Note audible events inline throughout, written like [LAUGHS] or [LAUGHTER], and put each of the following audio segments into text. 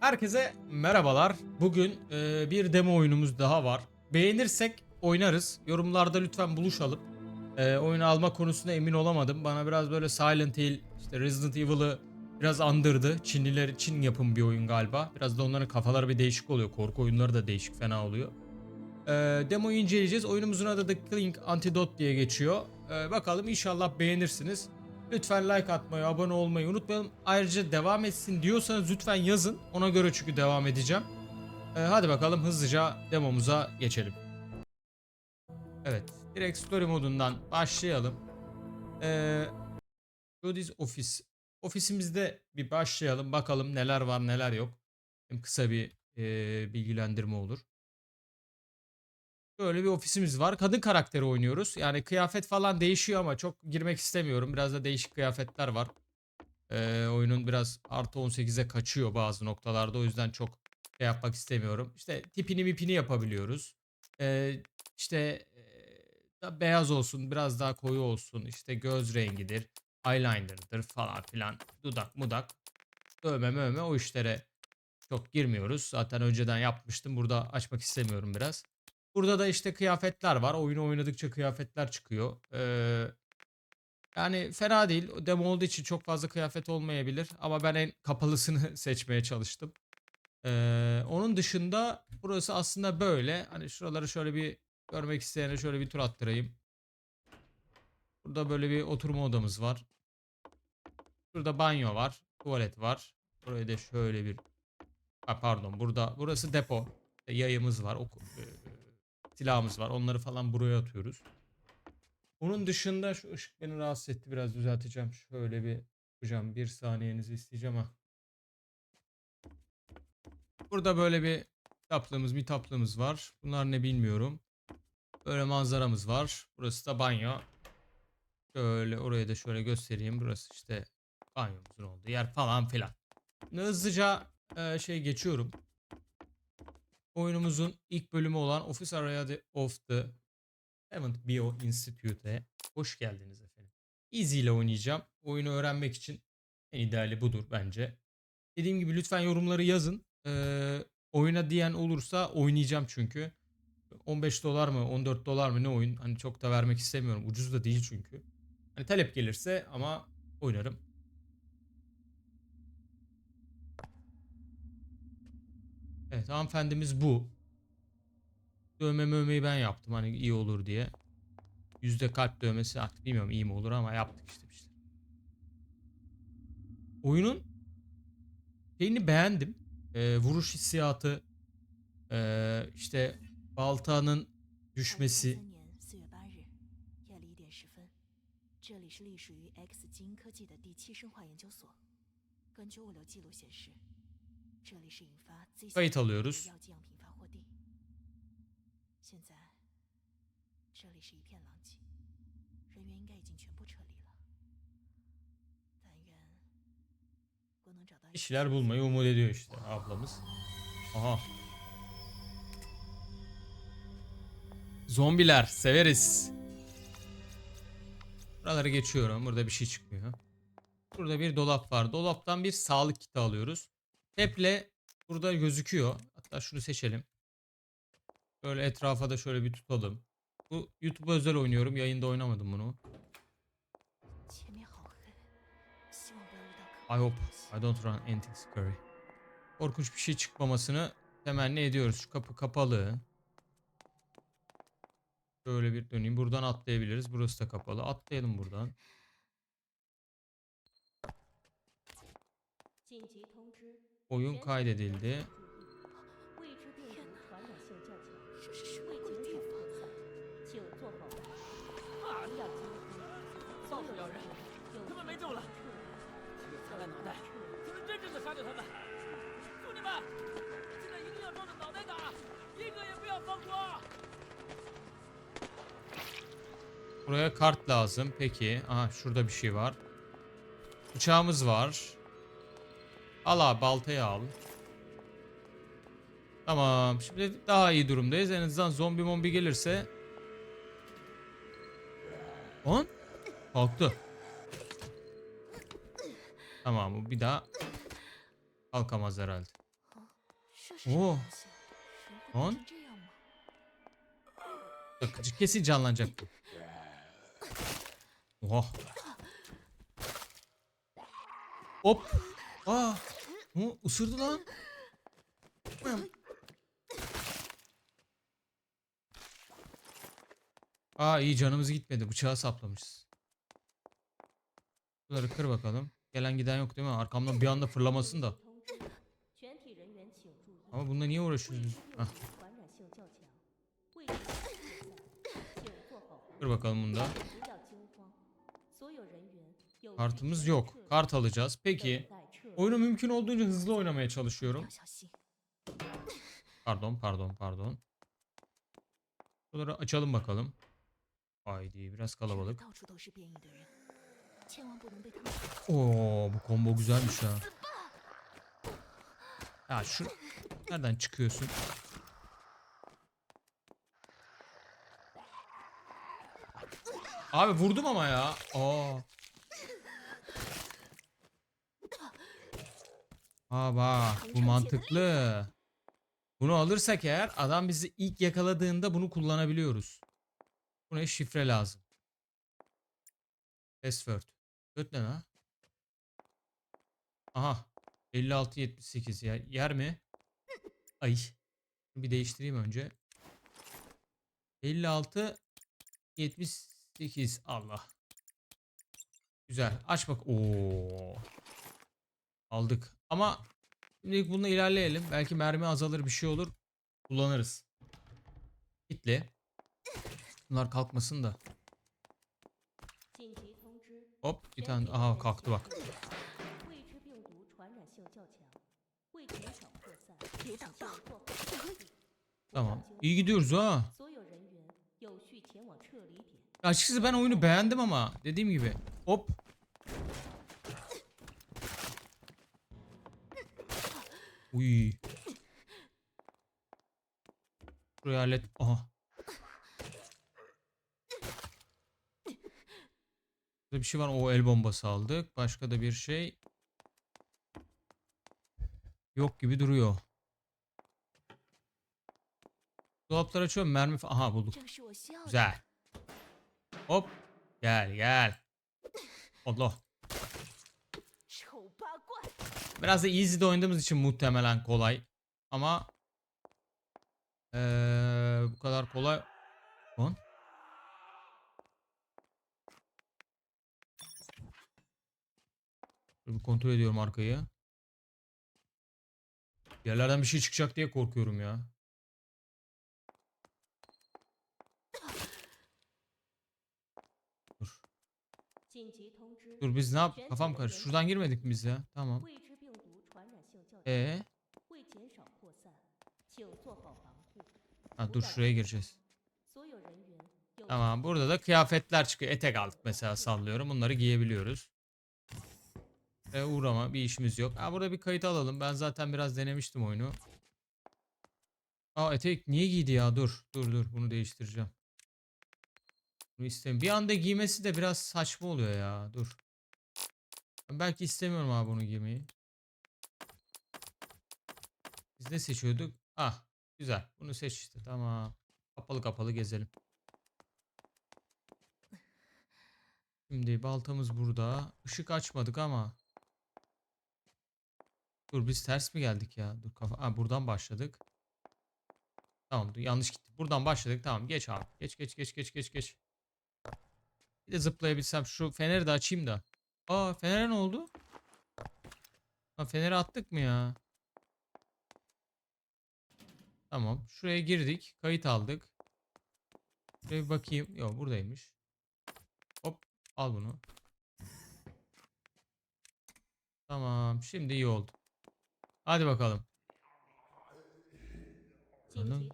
Herkese merhabalar. Bugün e, bir demo oyunumuz daha var. Beğenirsek oynarız. Yorumlarda lütfen buluşalım. E, oyunu alma konusunda emin olamadım. Bana biraz böyle Silent Hill, işte Resident Evil'ı biraz andırdı. Çinliler Çin yapım bir oyun galiba. Biraz da onların kafaları bir değişik oluyor. Korku oyunları da değişik fena oluyor. E, demoyu inceleyeceğiz. Oyunumuzun adı The Killing Antidote diye geçiyor. E, bakalım inşallah beğenirsiniz. Lütfen like atmayı, abone olmayı unutmayalım. Ayrıca devam etsin diyorsanız lütfen yazın. Ona göre çünkü devam edeceğim. Ee, hadi bakalım hızlıca demomuza geçelim. Evet, direkt story modundan başlayalım. Ee, Jody's Office. Ofisimizde bir başlayalım. Bakalım neler var neler yok. Hem kısa bir e, bilgilendirme olur. Böyle bir ofisimiz var. Kadın karakteri oynuyoruz. Yani kıyafet falan değişiyor ama çok girmek istemiyorum. Biraz da değişik kıyafetler var. Ee, oyunun biraz artı 18'e kaçıyor bazı noktalarda. O yüzden çok şey yapmak istemiyorum. İşte tipini mipini yapabiliyoruz. Ee, işte e, beyaz olsun, biraz daha koyu olsun. İşte göz rengidir, eyeliner'dır falan filan. Dudak mudak. Dövme mövme o işlere çok girmiyoruz. Zaten önceden yapmıştım. Burada açmak istemiyorum biraz. Burada da işte kıyafetler var. Oyunu oynadıkça kıyafetler çıkıyor. Ee, yani fena değil. Demo olduğu için çok fazla kıyafet olmayabilir. Ama ben en kapalısını [LAUGHS] seçmeye çalıştım. Ee, onun dışında burası aslında böyle. Hani şuraları şöyle bir görmek isteyene şöyle bir tur attırayım. Burada böyle bir oturma odamız var. Burada banyo var. Tuvalet var. Buraya da şöyle bir... Ha, pardon burada burası depo. Yayımız var. Oku, e, silahımız var. Onları falan buraya atıyoruz. Onun dışında şu ışık beni rahatsız etti. Biraz düzelteceğim. Şöyle bir hocam bir saniyenizi isteyeceğim ha. Burada böyle bir kitaplığımız, mitaplığımız var. Bunlar ne bilmiyorum. Böyle manzaramız var. Burası da banyo. Şöyle oraya da şöyle göstereyim. Burası işte banyomuzun olduğu yer falan filan. Hızlıca e, şey geçiyorum. Oyunumuzun ilk bölümü olan Office Area of the Hammond Bio Institute'e hoş geldiniz efendim. Easy ile oynayacağım. Oyunu öğrenmek için en ideali budur bence. Dediğim gibi lütfen yorumları yazın. Ee, oyuna diyen olursa oynayacağım çünkü. 15 dolar mı 14 dolar mı ne oyun hani çok da vermek istemiyorum. Ucuz da değil çünkü. Hani talep gelirse ama oynarım. Evet hanımefendimiz bu. Dövme mövmeyi ben yaptım hani iyi olur diye. Yüzde kalp dövmesi artık bilmiyorum iyi mi olur ama yaptık işte işte. Oyunun şeyini beğendim. Ee, vuruş hissiyatı ee, işte baltanın düşmesi Kayıt alıyoruz. İşler bulmayı umut ediyor işte ablamız. Aha. Zombiler severiz. Buraları geçiyorum. Burada bir şey çıkmıyor. Burada bir dolap var. Dolaptan bir sağlık kiti alıyoruz. Teple burada gözüküyor. Hatta şunu seçelim. Böyle etrafa da şöyle bir tutalım. Bu YouTube'a özel oynuyorum. Yayında oynamadım bunu. I hope I don't run anything scary. Korkunç bir şey çıkmamasını temenni ediyoruz. Şu kapı kapalı. Böyle bir döneyim. Buradan atlayabiliriz. Burası da kapalı. Atlayalım buradan. Oyun kaydedildi. Buraya kart lazım. Peki. Aha şurada bir şey var. Bıçağımız var. Al abi baltayı al. Tamam. Şimdi daha iyi durumdayız. En azından zombi mombi gelirse. On? Kalktı. Tamam bu bir daha kalkamaz herhalde. Oo. On. Bakıcı kesin canlanacak bu. Oh. Hop. Aa. Ama ısırdı lan. Aa iyi canımız gitmedi. Bıçağı saplamışız. Bunları kır bakalım. Gelen giden yok değil mi? Arkamdan bir anda fırlamasın da. Ama bununla niye uğraşıyorsun? Kır bakalım bunda. Kartımız yok. Kart alacağız. Peki. Oyunu mümkün olduğunca hızlı oynamaya çalışıyorum. Pardon pardon pardon. Bunları açalım bakalım. Haydi biraz kalabalık. Oo bu combo güzelmiş ha. Ya şu nereden çıkıyorsun? Abi vurdum ama ya. Aa. Aa bak bu mantıklı. Bunu alırsak eğer adam bizi ilk yakaladığında bunu kullanabiliyoruz. Buna şifre lazım. Password. Password ne lan? Aha. 56 78 ya. Yer mi? Ay. Bir değiştireyim önce. 56 78 Allah. Güzel. Aç bak. Oo. Aldık. Ama şimdilik bununla ilerleyelim. Belki mermi azalır bir şey olur. Kullanırız. Kitli. Bunlar kalkmasın da. Hop bir tane aha kalktı bak. Tamam. İyi gidiyoruz ha. Açıkçası ben oyunu beğendim ama dediğim gibi. Hop. Uy. Burayı hallet. Aha. Burada bir şey var. O el bombası aldık. Başka da bir şey yok gibi duruyor. Dolapları açıyorum. Mermi Aha bulduk. Güzel. Hop. Gel gel. Allah. Biraz da easy'de oynadığımız için muhtemelen kolay. Ama ee, bu kadar kolay. Lan. Bir kontrol ediyorum arkayı. Yerlerden bir şey çıkacak diye korkuyorum ya. Dur. Dur biz ne yap? Kafam karıştı. Şuradan girmedik biz ya. Tamam. Ee? Ha, dur şuraya gireceğiz. Tamam burada da kıyafetler çıkıyor. Etek aldık mesela sallıyorum. Bunları giyebiliyoruz. Ve uğrama bir işimiz yok. Ha, burada bir kayıt alalım. Ben zaten biraz denemiştim oyunu. Aa etek niye giydi ya? Dur dur dur bunu değiştireceğim. Bunu istemiyorum. Bir anda giymesi de biraz saçma oluyor ya. Dur. Ben belki istemiyorum abi bunu giymeyi. Biz ne seçiyorduk? Ah güzel. Bunu seç işte. Tamam. Kapalı kapalı gezelim. Şimdi baltamız burada. Işık açmadık ama. Dur biz ters mi geldik ya? Dur kafa. Ha, buradan başladık. Tamam dur, yanlış gitti. Buradan başladık. Tamam geç abi. Geç geç geç geç geç geç. Bir de zıplayabilsem şu feneri de açayım da. Aa fenere ne oldu? Ha feneri attık mı ya? Tamam. Şuraya girdik. Kayıt aldık. Şuraya bir bakayım. Yok buradaymış. Hop al bunu. Tamam. Şimdi iyi oldu. Hadi bakalım. Anladım.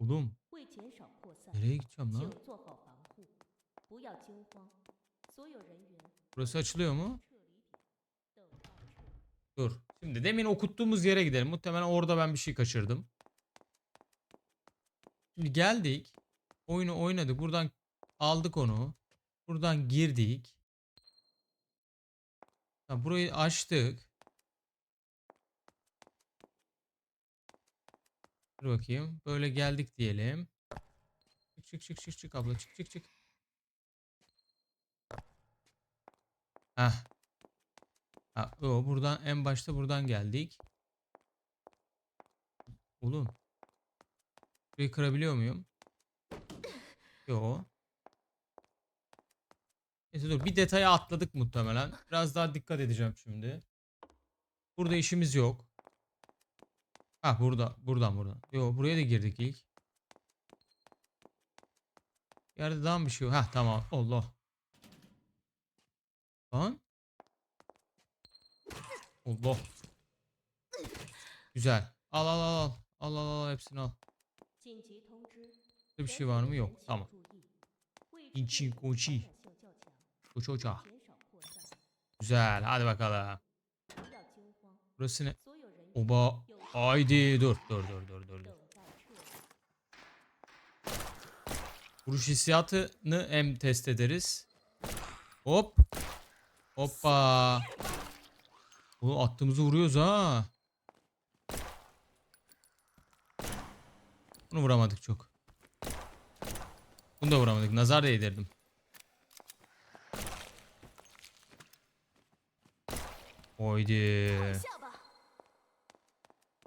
Oğlum. Nereye gideceğim lan? Burası açılıyor mu? Dur. Şimdi demin okuttuğumuz yere gidelim. Muhtemelen orada ben bir şey kaçırdım. Şimdi geldik. Oyunu oynadık. Buradan aldık onu. Buradan girdik. Ha, burayı açtık. Dur bakayım. Böyle geldik diyelim. Çık çık çık çık çık abla. Çık çık çık. Heh. Ha, o buradan en başta buradan geldik. Oğlum. Burayı kırabiliyor muyum? Yo. Neyse dur bir detaya atladık muhtemelen. Biraz daha dikkat edeceğim şimdi. Burada işimiz yok. Ha burada. Buradan buradan. Yo buraya da girdik ilk. Yerde daha bir şey var? Ha tamam. Allah. Lan. Allah. Güzel. Al al al al. Al al al hepsini al. Burada bir şey var mı? Yok. Tamam. İnçi koçi. Koçoça. Güzel. Hadi bakalım. Burası ne? Oba. Haydi dur dur dur dur dur. dur. Vuruş hissiyatını hem test ederiz. Hop. Hoppa. Bu attığımızı vuruyoruz ha. Bunu vuramadık çok. Bunu da vuramadık. Nazar değdirdim. 吧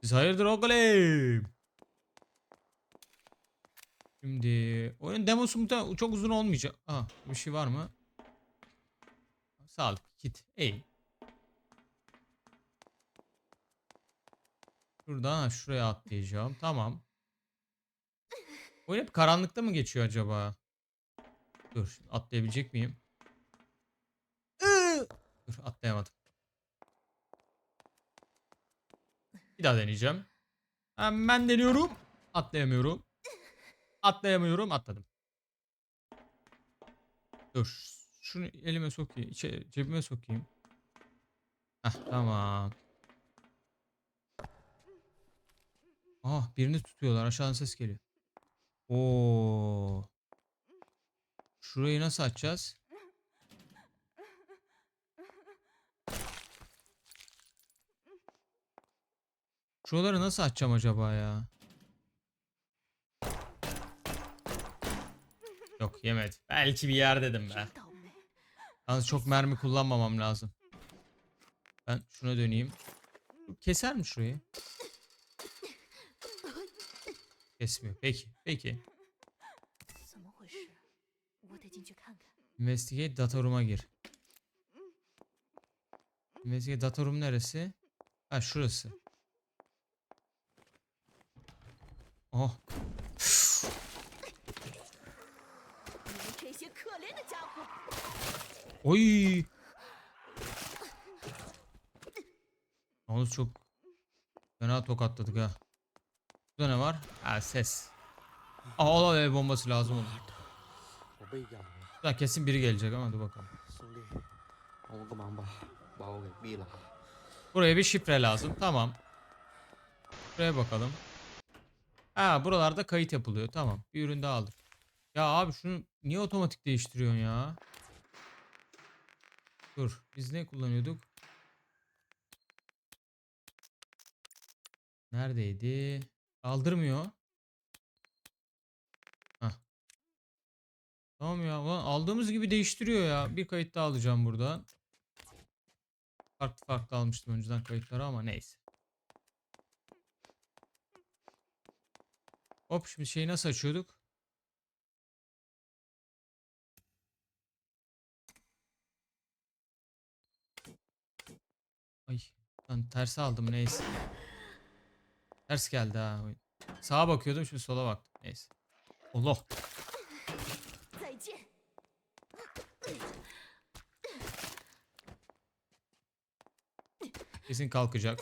，Siz hayırdır oğlum? Şimdi oyun demosu muhtemelen çok uzun olmayacak. Aa, bir şey var mı? Sağlık kit. İyi. Şuradan ha, şuraya atlayacağım. Tamam. Oyun hep karanlıkta mı geçiyor acaba? Dur atlayabilecek miyim? Dur atlayamadım. Bir daha deneyeceğim. Hemen deniyorum. Atlayamıyorum. Atlayamıyorum. Atladım. Dur. Şunu elime sokayım. içe- cebime sokayım. Heh, tamam. Ah birini tutuyorlar. Aşağıdan ses geliyor. Oo. Şurayı nasıl açacağız? Şuraları nasıl açacağım acaba ya? Yok yemedi. Belki bir yer dedim be. Yalnız çok mermi kullanmamam lazım. Ben şuna döneyim. Keser mi şurayı? kesmiyor. Peki. Peki. Investigate data room'a gir. Investigate data room neresi? Ha şurası. Oh. Oy. Onu çok fena tokatladık ha. Burada ne var? Ha ses. Aa ola ev bombası lazım olur. Buradan kesin biri gelecek ama hadi bakalım. Buraya bir şifre lazım. Tamam. Buraya bakalım. Ha buralarda kayıt yapılıyor. Tamam. Bir ürün daha alır. Ya abi şunu niye otomatik değiştiriyorsun ya? Dur. Biz ne kullanıyorduk? Neredeydi? Kaldırmıyor. Hah. Tamam ya. Ulan aldığımız gibi değiştiriyor ya. Bir kayıt daha alacağım buradan. Farklı farklı almıştım önceden kayıtları ama neyse. Hop şimdi şeyi nasıl açıyorduk? Ay lan tersi aldım neyse. Ters geldi ha. Sağa bakıyordum şimdi sola baktım. Neyse. Allah. Kesin kalkacak.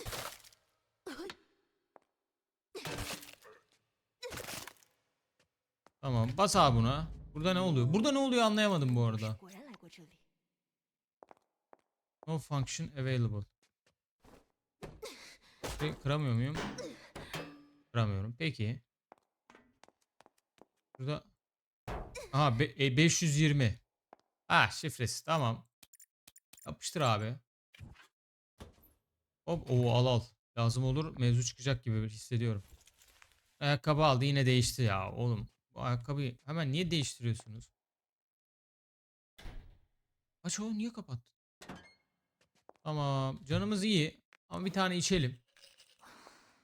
Tamam bas abi buna. Burada ne oluyor? Burada ne oluyor anlayamadım bu arada. No function available. Şey, kıramıyor muyum? Kıramıyorum. Peki. Burada Aha be- e, 520. Ha şifresi tamam. Yapıştır abi. Hop o al al. Lazım olur mevzu çıkacak gibi hissediyorum. Ayakkabı aldı yine değişti ya oğlum. Bu ayakkabıyı hemen niye değiştiriyorsunuz? Aç oğlum niye kapattın? Tamam canımız iyi ama bir tane içelim.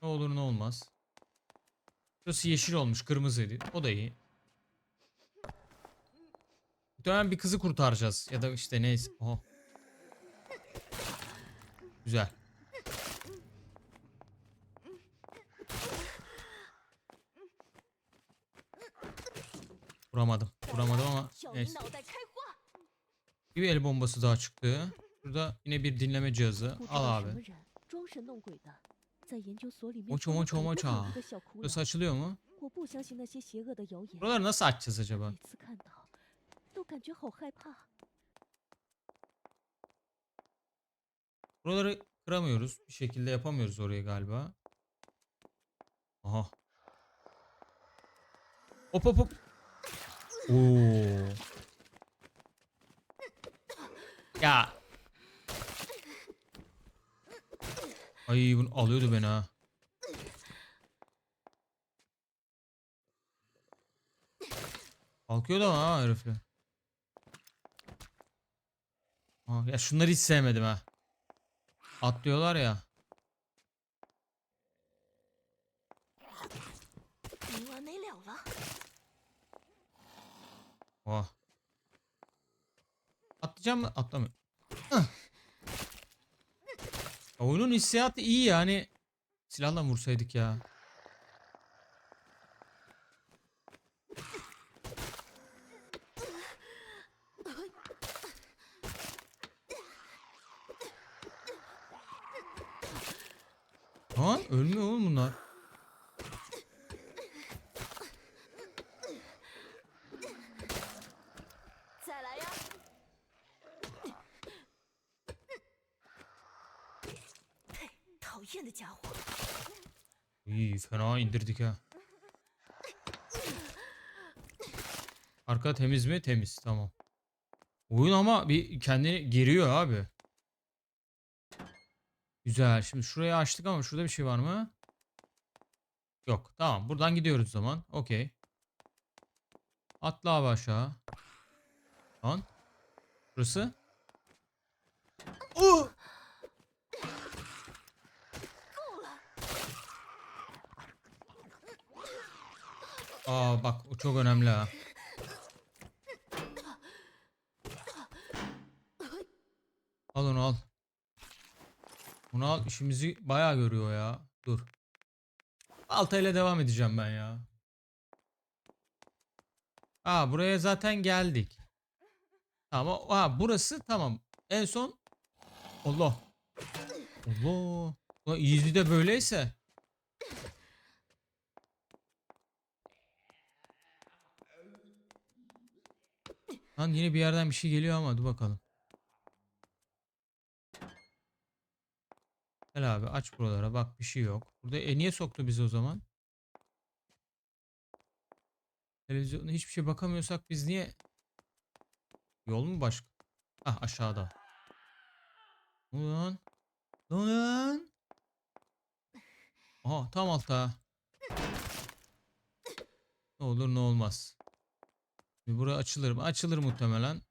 Ne olur ne olmaz. Şurası yeşil olmuş kırmızıydı. O da iyi. Muhtemelen bir kızı kurtaracağız. Ya da işte neyse. Oha. Güzel. Vuramadım. Vuramadım ama neyse. Bir el bombası daha çıktı. Burada yine bir dinleme cihazı. Al abi. 么人装神弄鬼的，在研究所里面 Moça 装了 moça 很多 moça. 很多的小苦 Burası 恼。 açılıyor mu? 我不相信那些邪恶的谣言， Buraları nasıl açacağız acaba? 每次看到都感觉好害怕。 Buraları kıramıyoruz. Bir şekilde yapamıyoruz orayı galiba. Aha. Hop hop hop. Oo. Ya. Ay bunu alıyordu beni ha. Kalkıyor da ha herifle. Ha, ya şunları hiç sevmedim ha. Atlıyorlar ya. Oh. Atlayacağım mı? Atlamıyorum. Oyunun hissiyatı iyi yani. Silahla vursaydık ya. Lan ölmüyor oğlum bunlar. Fena indirdik ha. Arka temiz mi? Temiz. Tamam. Oyun ama bir kendini geriyor abi. Güzel. Şimdi şurayı açtık ama şurada bir şey var mı? Yok. Tamam. Buradan gidiyoruz o zaman. Okey. Atla abi aşağı. Lan. Burası. Aa bak o çok önemli ha. Al onu al. Bunu al işimizi bayağı görüyor ya. Dur. Baltayla devam edeceğim ben ya. Aa buraya zaten geldik. Tamam. Aa burası tamam. En son Allah. Allah. Ulan de böyleyse. Lan yine bir yerden bir şey geliyor ama dur bakalım. Gel abi aç buralara bak bir şey yok. Burada e niye soktu bizi o zaman? Televizyonda hiçbir şey bakamıyorsak biz niye? Yol mu başka? Ah aşağıda. Ulan. Ulan. Aha tam altta. Ne olur ne olmaz. Şimdi bura açılır mı? Açılır muhtemelen.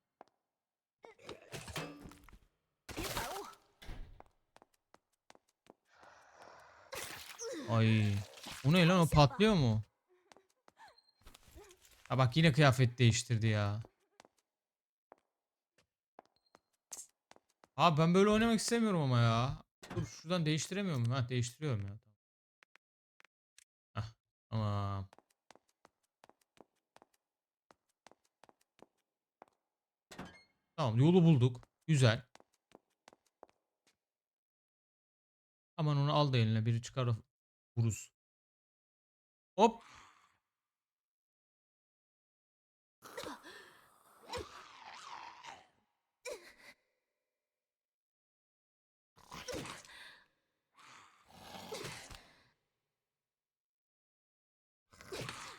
Ay. O ne lan o patlıyor mu? Ha bak yine kıyafet değiştirdi ya. Abi ben böyle oynamak istemiyorum ama ya. Dur şuradan değiştiremiyor muyum? Ha değiştiriyorum ya. Heh, tamam. Tamam yolu bulduk. Güzel. Aman onu al da eline biri çıkar vuruz. Hop.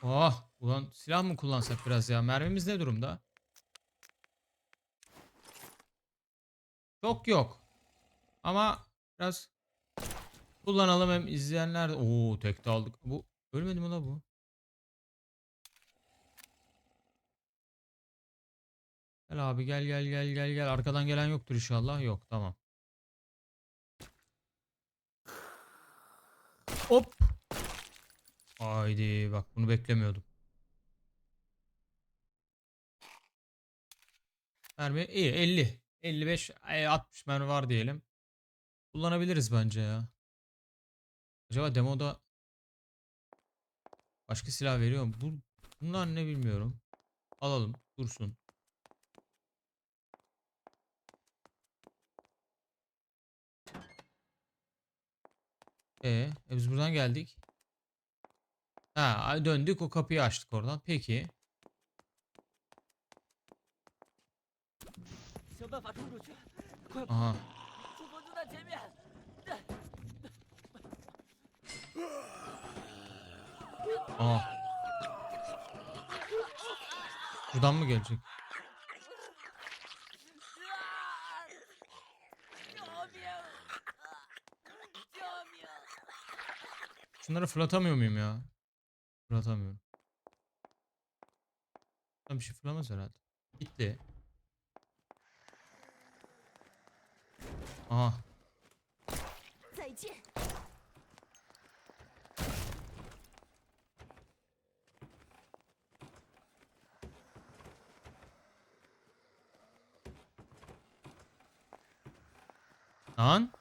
Oh, ulan silah mı kullansak biraz ya? Mermimiz ne durumda? Çok yok. Ama biraz Kullanalım hem izleyenler de. Oo tekte aldık. Bu ölmedi mi la bu? Gel abi gel gel gel gel gel. Arkadan gelen yoktur inşallah. Yok tamam. Hop. Haydi bak bunu beklemiyordum. Mermi iyi 50. 55 e, 60 mermi var diyelim. Kullanabiliriz bence ya. Acaba demoda başka silah veriyor mu? Bu, bunlar ne bilmiyorum. Alalım dursun. E, e biz buradan geldik. Ha döndük o kapıyı açtık oradan. Peki. 办法冲出去，快跑！ Aha. 出口就在前面。 Aha. Buradan mı gelecek? 救命！救命！ Şunları fırlatamıyor muyum ya? Fırlatamıyorum. Tam bir şey fırlamaz herhalde. Gitti. Aha. Lan.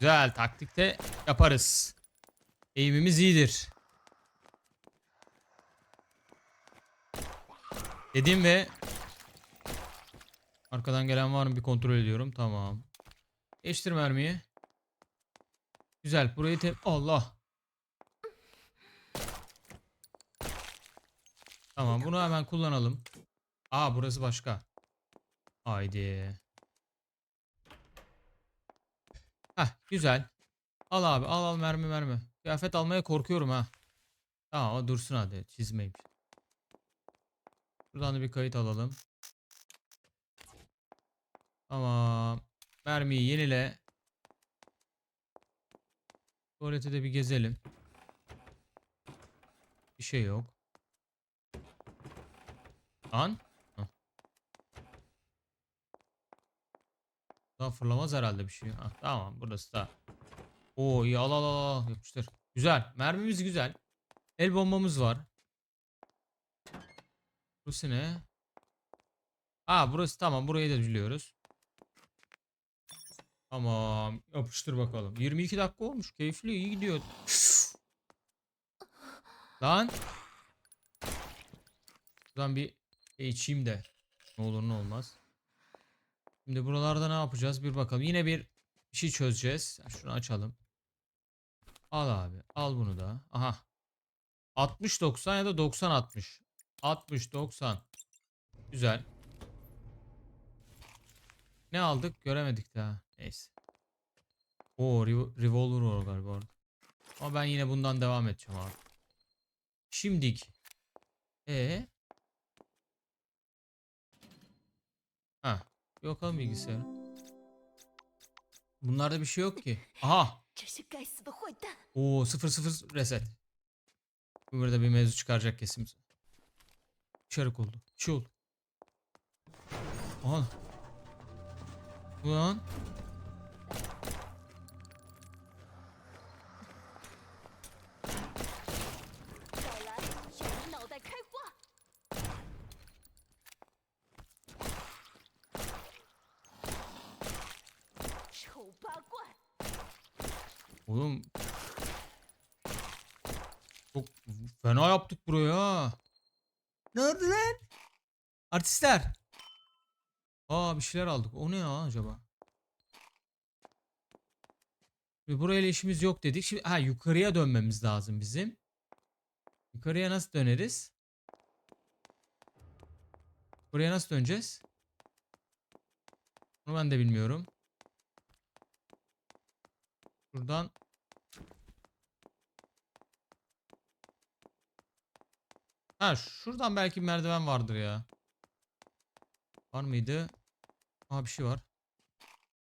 Güzel taktikte yaparız. Eğimimiz iyidir. Dedim ve arkadan gelen var mı bir kontrol ediyorum. Tamam. Geçtir mermiyi. Güzel. Burayı te Allah. Tamam bunu hemen kullanalım. Aa burası başka. Haydi. Heh güzel. Al abi al al mermi mermi. Kıyafet almaya korkuyorum ha. Tamam dursun hadi çizmeyeyim. Buradan da bir kayıt alalım. Tamam. Mermiyi yenile. Tuvalete de bir gezelim. Bir şey yok. Hah. Daha fırlamaz herhalde bir şey. Ha, tamam burası da. Oo iyi al al al yapıştır. Güzel. Mermimiz güzel. El bombamız var. Burası ne? Aa burası tamam burayı da biliyoruz. Tamam yapıştır bakalım. 22 dakika olmuş. Keyifli iyi gidiyor. Lan. Buradan bir içeyim de. Ne olur ne olmaz. Şimdi buralarda ne yapacağız bir bakalım. Yine bir bir şey çözeceğiz. Şunu açalım. Al abi. Al bunu da. Aha. 60 90 ya da 90 60 90. Güzel. Ne aldık? Göremedik daha. Neyse. O revolver var galiba. Ama ben yine bundan devam edeceğim abi. Şimdik. E. Ee? Ha. Yok abi bilgisayar. Bunlarda bir şey yok ki. Aha. Oo 00 reset. Burada bir mevzu çıkaracak kesin. Çarık oldu. Çul. Aha. Ulan. Oğlum. Çok fena yaptık buraya ha. Ne oldu lan? Artistler. Aa bir şeyler aldık. O ne ya acaba? Şimdi burayla işimiz yok dedik. Şimdi ha yukarıya dönmemiz lazım bizim. Yukarıya nasıl döneriz? Buraya nasıl döneceğiz? Bunu ben de bilmiyorum. Buradan Ha şuradan belki merdiven vardır ya. Var mıydı? Aa bir şey var.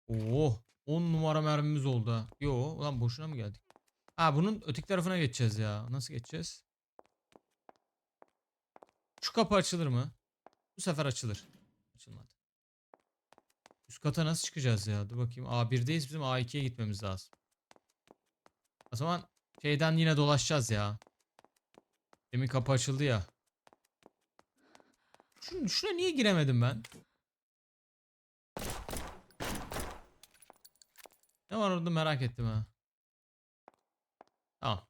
Oo, 10 numara mermimiz oldu. Yo, ulan boşuna mı geldik? Ha bunun öteki tarafına geçeceğiz ya. Nasıl geçeceğiz? Şu kapı açılır mı? Bu sefer açılır. Açılmadı. Üst kata nasıl çıkacağız ya? Dur bakayım. A1'deyiz bizim A2'ye gitmemiz lazım. O zaman şeyden yine dolaşacağız ya. Demin kapı açıldı ya. Şunu, şuna niye giremedim ben? Ne var orada merak ettim ha. Tamam.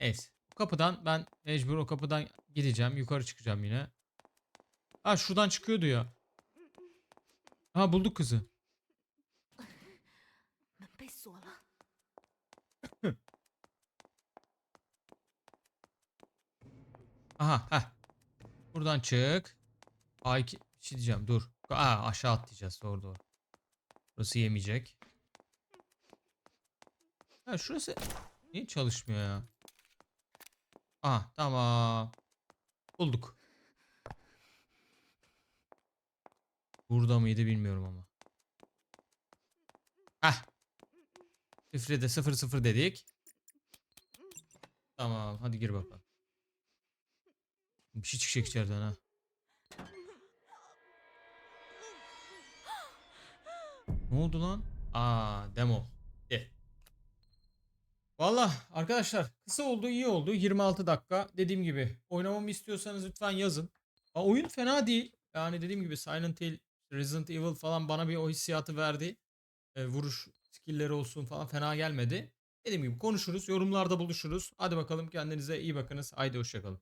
Neyse. O kapıdan ben mecbur o kapıdan gideceğim. Yukarı çıkacağım yine. Ha şuradan çıkıyordu ya. Ha bulduk kızı. Aha heh. Buradan çık. A2 bir şey diyeceğim dur. Aa aşağı atlayacağız doğru doğru. Burası yemeyecek. Ha şurası niye çalışmıyor ya? Aha tamam. Bulduk. Burada mıydı bilmiyorum ama. Heh. Şifre de 00 dedik. Tamam hadi gir bakalım. Bir şey çıkacak içeriden ha. Ne oldu lan? Aa demo. De. Valla arkadaşlar kısa oldu iyi oldu. 26 dakika dediğim gibi. Oynamamı istiyorsanız lütfen yazın. Aa, oyun fena değil. Yani dediğim gibi Silent Hill, Resident Evil falan bana bir o hissiyatı verdi. Ee, vuruş skillleri olsun falan fena gelmedi. Dediğim gibi konuşuruz. Yorumlarda buluşuruz. Hadi bakalım kendinize iyi bakınız. Haydi hoşçakalın.